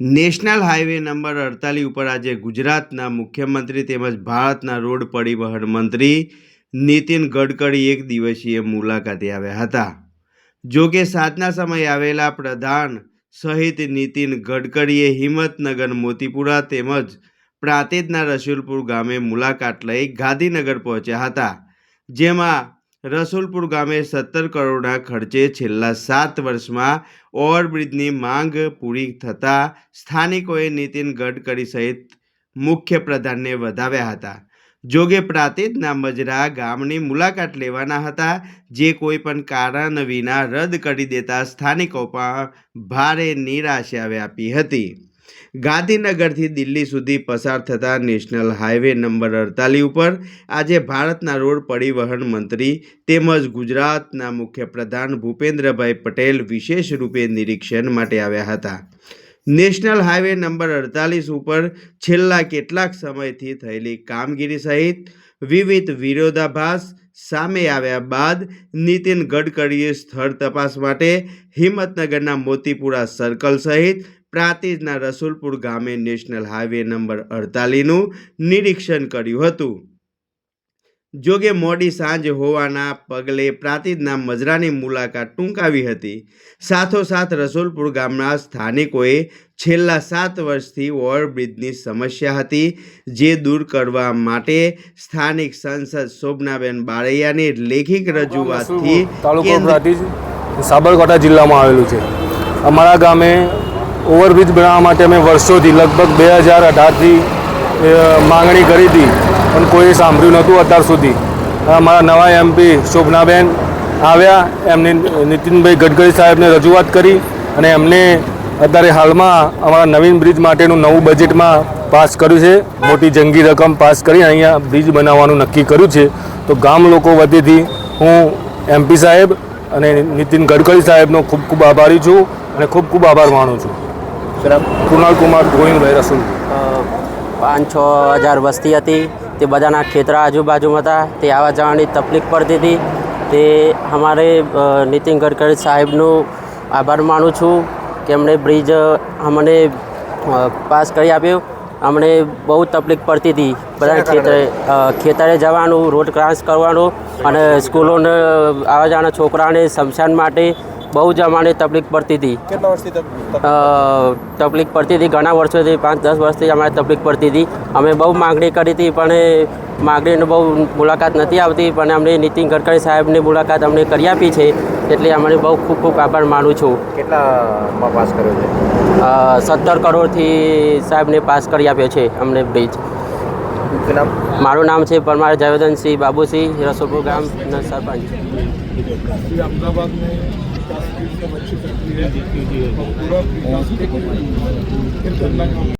National highway number અડતાલીસ ઉપર આજે ગુજરાતના મુખ્યમંત્રી તેમજ ભારતના રોડ પરિવહન મંત્રી નીતિન ગડકરી એક દિવસીય મુલાકાતે આવ્યા હતા. જો કે સાંજના સમયે આવેલા પ્રધાન સહિત નીતિન ગડકરીએ હિંમતનગર, મોતીપુરા તેમજ પ્રાંતિજના રસુલપુર ગામે મુલાકાત લઈ ગાંધીનગર પહોંચ્યા હતા, જેમાં રસુલપુર ગામે સત્તર કરોડના ખર્ચે છેલ્લા સાત વર્ષમાં ઓવરબ્રિજની માંગ પૂરી થતાં સ્થાનિકોએ નીતિન ગડકરી સહિત મુખ્ય પ્રધાનને વધાવ્યા હતા. જોકે પ્રાંતિજના મજરા ગામની મુલાકાત લેવાના હતા, જે કોઈ પણ કારણ વિના રદ કરી દેતા સ્થાનિકો પણ ભારે નિરાશા વ્યાપી હતી. ગાંધીનગરથી દિલ્હી સુધી પસાર થતા નેશનલ હાઈવે નંબર અડતાલીસ ઉપર આજે ભારતના રોડ પરિવહન મંત્રી તેમજ ગુજરાતના મુખ્યપ્રધાન ભૂપેન્દ્રભાઈ પટેલ વિશેષ રૂપે નિરીક્ષણ માટે આવ્યા હતા. નેશનલ હાઈવે નંબર અડતાલીસ ઉપર છેલ્લા કેટલાક સમયથી થયેલી કામગીરી સહિત વિવિધ વિરોધાભાસ સામે આવ્યા બાદ નીતિન ગડકરીએ સ્થળ તપાસ માટે હિંમતનગરના મોતીપુરા સર્કલ સહિત પ્રાંતિજના રસુલપુર ગામે નેશનલ હાઈવે નંબર અડતાલીસનું નિરીક્ષણ કર્યું હતું. જોકે મોડી સાંજ હોવાના પગલે પ્રાંતિજના મજરાની મુલાકાત ટૂંકાવી હતી. સાથોસાથ રસુલપુર ગામના સ્થાનિકોએ છેલ્લા સાત વર્ષથી ઓવરબ્રિજની સમસ્યા હતી જે દૂર કરવા માટે સ્થાનિક સાંસદ શોભનાબેન બારૈયાની લેખિત રજૂઆતથી તાલુકો સાબરકાંઠા જિલ્લામાં આવેલું છે. અમારા ગામે ઓવરબ્રિજ બનાવવા માટે અમે વર્ષોથી લગભગ બે હજાર અઢારથી માંગણી કરી હતી, પણ કોઈએ સાંભળ્યું નહોતું અત્યાર સુધી. અમારા નવા એમપી શોભનાબેન આવ્યા, એમને નીતિનભાઈ ગડકરી સાહેબને રજૂઆત કરી અને એમને અત્યારે હાલમાં અમારા નવીન બ્રિજ માટેનું નવું બજેટમાં પાસ કર્યું છે. મોટી જંગી રકમ પાસ કરી અહીંયા બ્રિજ બનાવવાનું નક્કી કર્યું છે. તો ગામ લોકો વતીથી હું એમપી સાહેબ અને નીતિન ગડકરી સાહેબનો ખૂબ ખૂબ આભારી છું અને ખૂબ ખૂબ આભાર માનું છું. કૃણાલ કુમાર ગોવિંદભાઈ રસુલ પાંચ છ. હજાર વસ્તી હતી. તે બધાના ખેતરા આજુબાજુમાં હતા. તે આવવા જવાની તકલીફ પડતી હતી. તે અમારે નીતિન ગડકરી સાહેબનો આભાર માનું છું કે એમણે બ્રિજ અમને પાસ કરી આપ્યો. અમને બહુ તકલીફ પડતી હતી. બધા ખેતરે ખેતરે જવાનું રોડ ક્રાસ કરવાનું અને સ્કૂલોને આવવા જવાના છોકરાને શમશાન માટે બહુ જ અમારે તકલીફ પડતી હતી. કેટલા વર્ષથી તકલીફ પડતી હતી. ઘણા વર્ષોથી પાંચ દસ વર્ષથી અમારે તકલીફ પડતી હતી. અમે બહુ માગણી કરી હતી પણ માગણીની બહુ મુલાકાત નથી આવતી પણ અમને નીતિન ગડકરી સાહેબની મુલાકાત અમને કરી આપી છે એટલે અમને બહુ ખૂબ ખૂબ આભાર માનું છું. કેટલા પાસ કર્યો છે? સત્તર કરોડથી સાહેબને પાસ કરી આપ્યો છે અમને બ્રિજ. મારું નામ છે પરમાર જાવેદનસિંહ બાબુસિંહ રસોપુર ગામ સરપંચ. अहमदाबाद में काश्मीर से मच्छी फैक्ट्री है और पूरा विकास